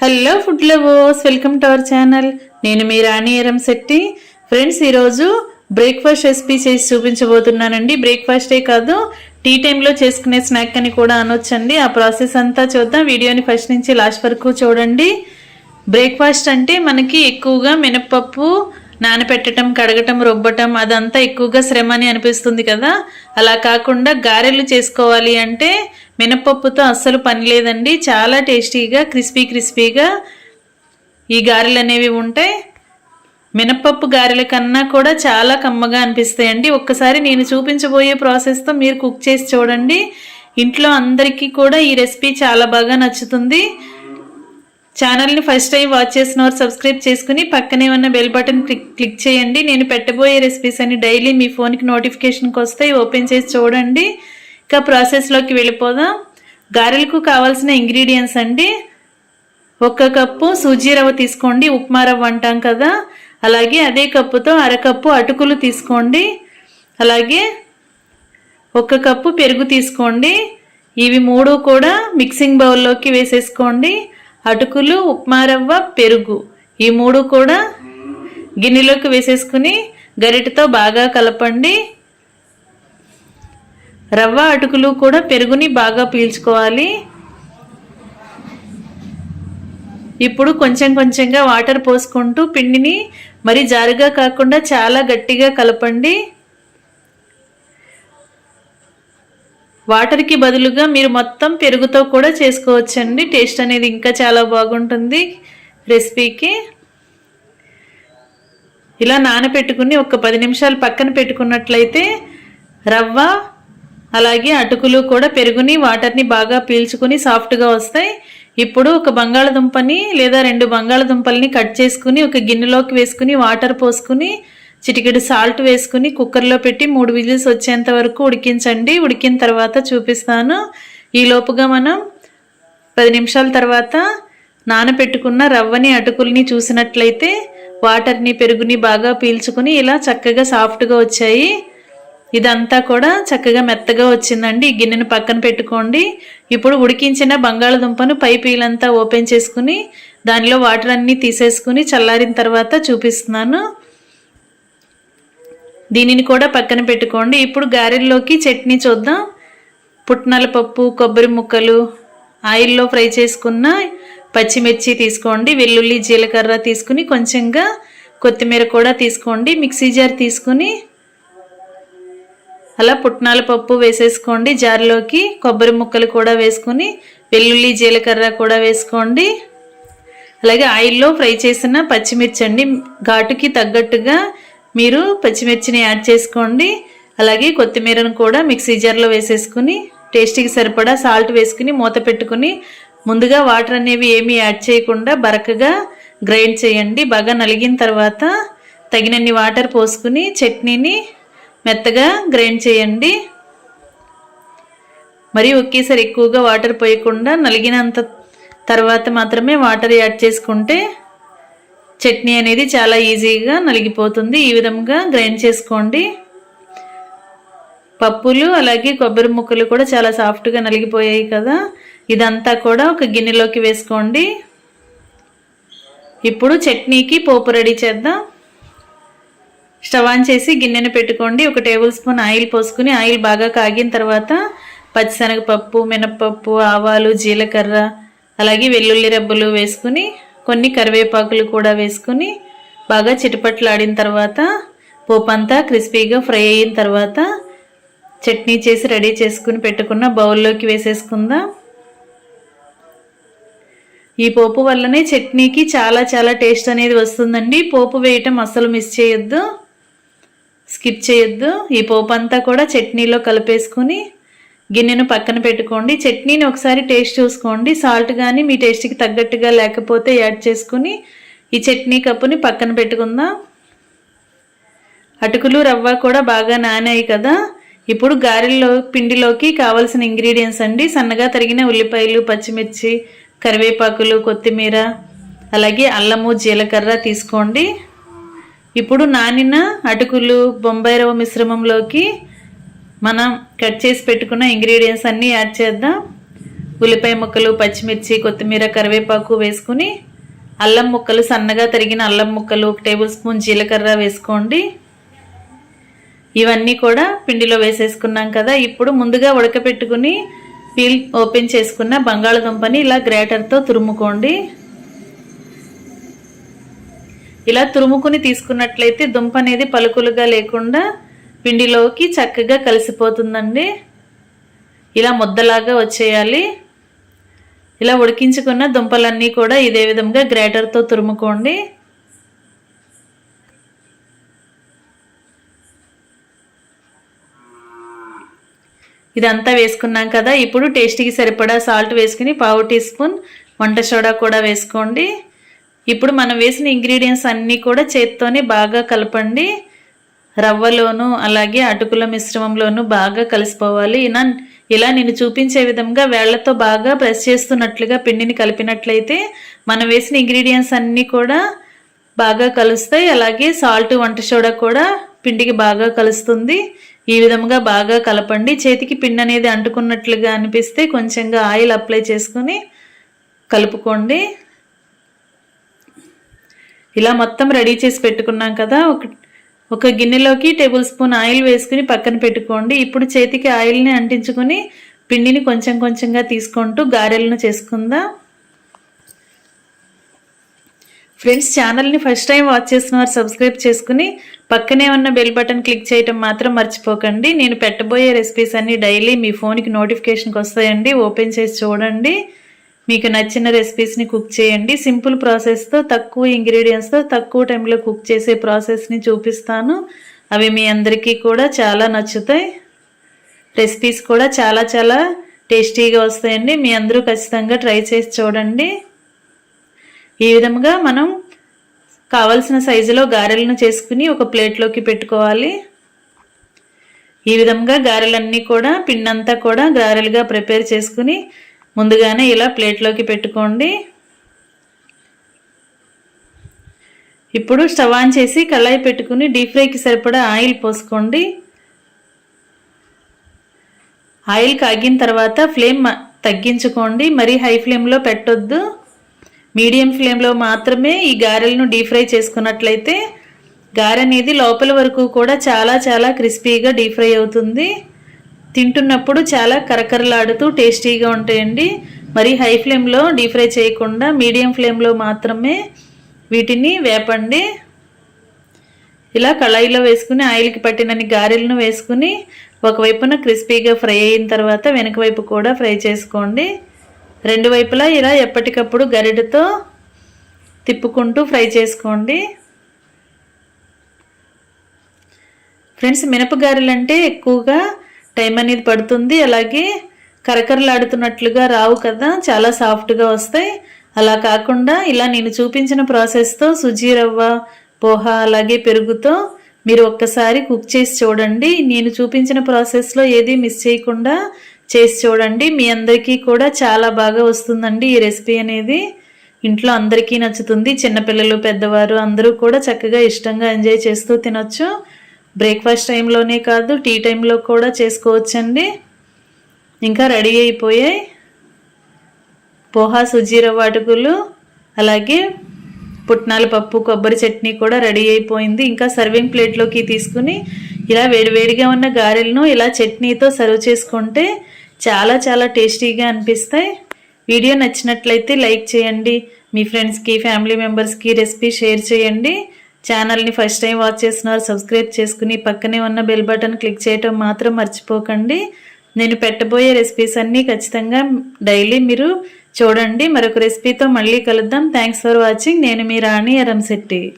Hello food lovers welcome to our channel నేను మీ Rani ఎరం Shetty. Friends ఈరోజు బ్రేక్ఫాస్ట్ రెసిపీ చేసి చూపించబోతున్నానండి. బ్రేక్ఫాస్టే కాదు టీ టైంలో చేసుకునే స్నాక్ అని కూడా అనొచ్చండి. ఆ ప్రాసెస్ అంతా చూద్దాం. వీడియోని ఫస్ట్ నుంచి లాస్ట్ వరకు చూడండి. బ్రేక్ఫాస్ట్ అంటే మనకి ఎక్కువగా మినప్పప్పు నానపెట్టడం కడగటం రుబ్బటం అదంతా ఎక్కువగా శ్రమ అని అనిపిస్తుంది కదా. అలా కాకుండా గారెలు చేసుకోవాలి అంటే మినప్పప్పుతో అస్సలు పని లేదండి. చాలా టేస్టీగా క్రిస్పీ క్రిస్పీగా ఈ గారెలు అనేవి ఉంటాయి. మినప్పప్పు గారెల కన్నా కూడా చాలా కమ్మగా అనిపిస్తాయండి. ఒక్కసారి నేను చూపించబోయే ప్రాసెస్తో మీరు కుక్ చేసి చూడండి. ఇంట్లో అందరికీ కూడా ఈ రెసిపీ చాలా బాగా నచ్చుతుంది. ఛానల్ని ఫస్ట్ టైం వాచ్ చేసిన వారు సబ్స్క్రైబ్ చేసుకుని పక్కనే ఉన్న బెల్ బటన్ క్లిక్ క్లిక్ చేయండి. నేను పెట్టబోయే రెసిపీస్ అని డైలీ మీ ఫోన్కి నోటిఫికేషన్కి వస్తాయి. ఓపెన్ చేసి చూడండి. ఇంకా ప్రాసెస్లోకి వెళ్ళిపోదాం. గారెలకు కావాల్సిన ఇంగ్రీడియంట్స్ అండి. ఒక కప్పు సూజీ రవ్వ తీసుకోండి. ఉప్మా రవ్వ అంటాం కదా. అలాగే అదే కప్పుతో అరకప్పు అటుకులు తీసుకోండి. అలాగే ఒక కప్పు పెరుగు తీసుకోండి. ఇవి మూడు కూడా మిక్సింగ్ బౌల్లోకి వేసేసుకోండి. అటుకులు ఉప్మా రవ్వ పెరుగు ఈ మూడు కూడా గిన్నెలోకి వేసేసుకుని గరిటతో బాగా కలపండి. రవ్వ అటుకులు కూడా పెరుగుని బాగా పీల్చుకోవాలి. ఇప్పుడు కొంచెం కొంచెంగా వాటర్ పోసుకుంటూ పిండిని మరి జారుగా కాకుండా చాలా గట్టిగా కలపండి. వాటర్కి బదులుగా మీరు మొత్తం పెరుగుతో కూడా చేసుకోవచ్చండి. టేస్ట్ అనేది ఇంకా చాలా బాగుంటుంది రెసిపీకి. ఇలా నానపెట్టుకుని ఒక పది నిమిషాలు పక్కన పెట్టుకున్నట్లయితే రవ్వ అలాగే అటుకులు కూడా పెరుగుని వాటర్ని బాగా పీల్చుకుని సాఫ్ట్గా వస్తాయి. ఇప్పుడు ఒక బంగాళదుంపని లేదా రెండు బంగాళదుంపల్ని కట్ చేసుకుని ఒక గిన్నెలోకి వేసుకుని వాటర్ పోసుకుని చిటికెడు సాల్ట్ వేసుకుని కుక్కర్లో పెట్టి మూడు విజిల్స్ వచ్చేంత వరకు ఉడికించండి. ఉడికిన తర్వాత చూపిస్తాను. ఈ లోపుగా మనం పది నిమిషాల తర్వాత నానపెట్టుకున్న రవ్వని అటుకుల్ని చూసినట్లయితే వాటర్ని పెరుగుని బాగా పీల్చుకుని ఇలా చక్కగా సాఫ్ట్గా వచ్చాయి. ఇదంతా కూడా చక్కగా మెత్తగా వచ్చిందండి. ఈ గిన్నెను పక్కన పెట్టుకోండి. ఇప్పుడు ఉడికించిన బంగాళదుంపను పై పీలంతా ఓపెన్ చేసుకుని దానిలో వాటర్ అన్నీ తీసేసుకుని చల్లారిన తర్వాత చూపిస్తున్నాను. దీనిని కూడా పక్కన పెట్టుకోండి. ఇప్పుడు గారెల్లోకి చట్నీ చూద్దాం. పుట్నాల పప్పు కొబ్బరి ముక్కలు ఆయిల్లో ఫ్రై చేసుకున్న పచ్చిమిర్చి తీసుకోండి. వెల్లుల్లి జీలకర్ర తీసుకుని కొంచెంగా కొత్తిమీర కూడా తీసుకోండి. మిక్సీ జార్ తీసుకుని అలా పుట్నాల పప్పు వేసేసుకోండి. జారిలోకి కొబ్బరి ముక్కలు కూడా వేసుకుని వెల్లుల్లి జీలకర్ర కూడా వేసుకోండి. అలాగే ఆయిల్లో ఫ్రై చేసిన పచ్చిమిర్చి అండి. ఘాటుకి తగ్గట్టుగా మీరు పచ్చిమిర్చిని యాడ్ చేసుకోండి. అలాగే కొత్తిమీరను కూడా మిక్సీ జార్లో వేసేసుకుని టేస్ట్కి సరిపడా సాల్ట్ వేసుకుని మూత పెట్టుకుని ముందుగా వాటర్ అనేవి ఏమీ యాడ్ చేయకుండా బరకగా గ్రైండ్ చేయండి. బాగా నలిగిన తర్వాత తగినన్ని వాటర్ పోసుకుని చట్నీని మెత్తగా గ్రైండ్ చేయండి. మరి ఒకేసారి ఎక్కువగా వాటర్ పోయకుండా నలిగినంత తర్వాత మాత్రమే వాటర్ యాడ్ చేసుకుంటే చట్నీ అనేది చాలా ఈజీగా నలిగిపోతుంది. ఈ విధంగా గ్రైండ్ చేసుకోండి. పప్పులు అలాగే కొబ్బరి ముక్కలు కూడా చాలా సాఫ్ట్గా నలిగిపోయాయి కదా. ఇదంతా కూడా ఒక గిన్నెలోకి వేసుకోండి. ఇప్పుడు చట్నీకి పోపు రెడీ చేద్దాం. స్టవ్ ఆన్ చేసి గిన్నెను పెట్టుకోండి. ఒక టేబుల్ స్పూన్ ఆయిల్ పోసుకుని ఆయిల్ బాగా కాగిన తర్వాత పచ్చిశనగపప్పు మినప్పప్పు ఆవాలు జీలకర్ర అలాగే వెల్లుల్లి రెబ్బలు వేసుకుని కొన్ని కరివేపాకులు కూడా వేసుకుని బాగా చిటపట్లాడిన తర్వాత పోపు అంతా క్రిస్పీగా ఫ్రై అయిన తర్వాత చట్నీ చేసి రెడీ చేసుకుని పెట్టుకున్న బౌల్లోకి వేసేసుకుందాం. ఈ పోపు వల్లనే చట్నీకి చాలా చాలా టేస్ట్ అనేది వస్తుందండి. పోపు వేయటం అస్సలు మిస్ చేయొద్దు. స్కిప్ చేయొద్దు. ఈ పోపు అంతా కూడా చట్నీలో కలిపేసుకుని గిన్నెను పక్కన పెట్టుకోండి. చట్నీని ఒకసారి టేస్ట్ చూసుకోండి. సాల్ట్ కానీ మీ టేస్ట్కి తగ్గట్టుగా లేకపోతే యాడ్ చేసుకుని ఈ చట్నీ కప్పుని పక్కన పెట్టుకుందాం. అటుకులు రవ్వ కూడా బాగా నానాయి కదా. ఇప్పుడు గారెల్లో పిండిలోకి కావలసిన ఇంగ్రీడియంట్స్ అండి. సన్నగా తరిగిన ఉల్లిపాయలు పచ్చిమిర్చి కరివేపాకులు కొత్తిమీర అలాగే అల్లము జీలకర్ర తీసుకోండి. ఇప్పుడు నానిన అటుకులు బొంబాయి రవ్వ మిశ్రమంలోకి మనం కట్ చేసి పెట్టుకున్న ఇంగ్రీడియంట్స్ అన్నీ యాడ్ చేద్దాం. ఉల్లిపాయ ముక్కలు పచ్చిమిర్చి కొత్తిమీర కరివేపాకు వేసుకుని అల్లం ముక్కలు సన్నగా తరిగిన అల్లం ముక్కలు ఒక టేబుల్ స్పూన్ జీలకర్ర వేసుకోండి. ఇవన్నీ కూడా పిండిలో వేసేసుకున్నాం కదా. ఇప్పుడు ముందుగా ఉడకపెట్టుకుని పీల్ ఓపెన్ చేసుకున్న బంగాళదుంపని ఇలా గ్రేటర్తో తురుముకోండి. ఇలా తురుముకుని తీసుకున్నట్లయితే దుంప అనేది పలుకులుగా లేకుండా పిండిలోకి చక్కగా కలిసిపోతుందండి. ఇలా ముద్దలాగా వచ్చేయాలి. ఇలా ఉడికించుకున్న దుంపలన్నీ కూడా ఇదే విధంగా గ్రేటర్తో తురుముకోండి. ఇదంతా వేసుకున్నాం కదా ఇప్పుడు టేస్ట్కి సరిపడా సాల్ట్ వేసుకుని పావు టీ స్పూన్ వంట సోడా కూడా వేసుకోండి. ఇప్పుడు మనం వేసిన ఇంగ్రీడియంట్స్ అన్నీ కూడా చేత్తోనే బాగా కలపండి. రవ్వలోను అలాగే అటుకుల మిశ్రమంలోను బాగా కలిసిపోవాలి. ఇలా ఇలా నేను చూపించే విధంగా వేళ్ళతో బాగా ప్రెస్ చేస్తున్నట్లుగా పిండిని కలిపినట్లయితే మనం వేసిన ఇంగ్రీడియంట్స్ అన్నీ కూడా బాగా కలుస్తాయి. అలాగే సాల్ట్ వంట సోడా కూడా పిండికి బాగా కలుస్తుంది. ఈ విధంగా బాగా కలపండి. చేతికి పిండి అనేది అంటుకున్నట్లుగా అనిపిస్తే కొంచెంగా ఆయిల్ అప్లై చేసుకుని కలుపుకోండి. ఇలా మొత్తం రెడీ చేసి పెట్టుకున్నాం కదా. ఒక ఒక గిన్నెలోకి టేబుల్ స్పూన్ ఆయిల్ వేసుకుని పక్కన పెట్టుకోండి. ఇప్పుడు చేతికి ఆయిల్ని అంటించుకొని పిండిని కొంచెం కొంచెంగా తీసుకుంటూ గారెలను చేసుకుందాం. ఫ్రెండ్స్ ఛానల్ని ఫస్ట్ టైం వాచ్ చేసిన వారు సబ్స్క్రైబ్ చేసుకుని పక్కనే ఉన్న బెల్ బటన్ క్లిక్ చేయటం మాత్రం మర్చిపోకండి. నేను పెట్టబోయే రెసిపీస్ అన్నీ డైలీ మీ ఫోన్కి నోటిఫికేషన్కి వస్తాయండి. ఓపెన్ చేసి చూడండి. మీకు నచ్చిన రెసిపీస్ని కుక్ చేయండి. సింపుల్ ప్రాసెస్తో తక్కువ ఇంగ్రీడియంట్స్తో తక్కువ టైంలో కుక్ చేసే ప్రాసెస్ని చూపిస్తాను. అవి మీ అందరికీ కూడా చాలా నచ్చుతాయి. రెసిపీస్ కూడా చాలా చాలా టేస్టీగా వస్తాయండి. మీ అందరూ ఖచ్చితంగా ట్రై చేసి చూడండి. ఈ విధంగా మనం కావలసిన సైజులో గారెలను చేసుకుని ఒక ప్లేట్లోకి పెట్టుకోవాలి. ఈ విధంగా గారెలన్నీ కూడా పిండంతా కూడా గారెలుగా ప్రిపేర్ చేసుకుని ముందుగానే ఇలా ప్లేట్లోకి పెట్టుకోండి. ఇప్పుడు స్టవ్ ఆన్ చేసి కళాయి పెట్టుకుని డీప్ ఫ్రైకి సరిపడా ఆయిల్ పోసుకోండి. ఆయిల్ కాగిన తర్వాత ఫ్లేమ్ తగ్గించుకోండి. మరి హై ఫ్లేమ్లో పెట్టొద్దు. మీడియం ఫ్లేమ్లో మాత్రమే ఈ గారెలను డీప్ ఫ్రై చేసుకున్నట్లయితే గారె అనేది లోపల వరకు కూడా చాలా చాలా క్రిస్పీగా డీప్ ఫ్రై అవుతుంది. తింటున్నప్పుడు చాలా కరకరలాడుతూ టేస్టీగా ఉంటాయండి. మరి హై ఫ్లేమ్లో డీప్ ఫ్రై చేయకుండా మీడియం ఫ్లేమ్లో మాత్రమే వీటిని వేపండి. ఇలా కళాయిలో వేసుకుని ఆయిల్కి పట్టినన్ని గారెలను వేసుకుని ఒకవైపున క్రిస్పీగా ఫ్రై అయిన తర్వాత వెనక వైపు కూడా ఫ్రై చేసుకోండి. రెండు వైపులా ఇలా ఎప్పటికప్పుడు గరిటతో తిప్పుకుంటూ ఫ్రై చేసుకోండి. ఫ్రెండ్స్ మినపగారెలు అంటే ఎక్కువగా టైం అనేది పడుతుంది. అలాగే కరకరలాడుతున్నట్లుగా రావు కదా. చాలా సాఫ్ట్గా వస్తాయి. అలా కాకుండా ఇలా నేను చూపించిన ప్రాసెస్తో సుజీ రవ్వ పోహ అలాగే పెరుగుతో మీరు ఒక్కసారి కుక్ చేసి చూడండి. నేను చూపించిన ప్రాసెస్లో ఏది మిస్ చేయకుండా చేసి చూడండి. మీ అందరికీ కూడా చాలా బాగా వస్తుందండి ఈ రెసిపీ అనేది. ఇంట్లో అందరికీ నచ్చుతుంది. చిన్నపిల్లలు పెద్దవారు అందరూ కూడా చక్కగా ఇష్టంగా ఎంజాయ్ చేస్తూ తినొచ్చు. బ్రేక్ఫాస్ట్ టైంలోనే కాదు టీ టైంలో కూడా చేసుకోవచ్చండి. ఇంకా రెడీ అయిపోయాయి. పోహా సుజీర అటుకులు అలాగే పుట్నాల పప్పు కొబ్బరి చట్నీ కూడా రెడీ అయిపోయింది. ఇంకా సర్వింగ్ ప్లేట్లోకి తీసుకుని ఇలా వేడివేడిగా ఉన్న గారెలను ఇలా చట్నీతో సర్వ్ చేసుకుంటే చాలా చాలా టేస్టీగా అనిపిస్తాయి. వీడియో నచ్చినట్లయితే లైక్ చేయండి. మీ ఫ్రెండ్స్కి ఫ్యామిలీ మెంబర్స్కి రెసిపీ షేర్ చేయండి. ఛానల్ని ఫస్ట్ టైం వాచ్ చేస్తున్నారు సబ్స్క్రైబ్ చేసుకుని పక్కనే ఉన్న బెల్ బటన్ క్లిక్ చేయటం మాత్రం మర్చిపోకండి. నేను పెట్టబోయే రెసిపీస్ అన్నీ ఖచ్చితంగా డైలీ మీరు చూడండి. మరొక రెసిపీతో మళ్ళీ కలుద్దాం. థ్యాంక్స్ ఫర్ వాచింగ్ నేను మీ రాణి అరంశెట్టి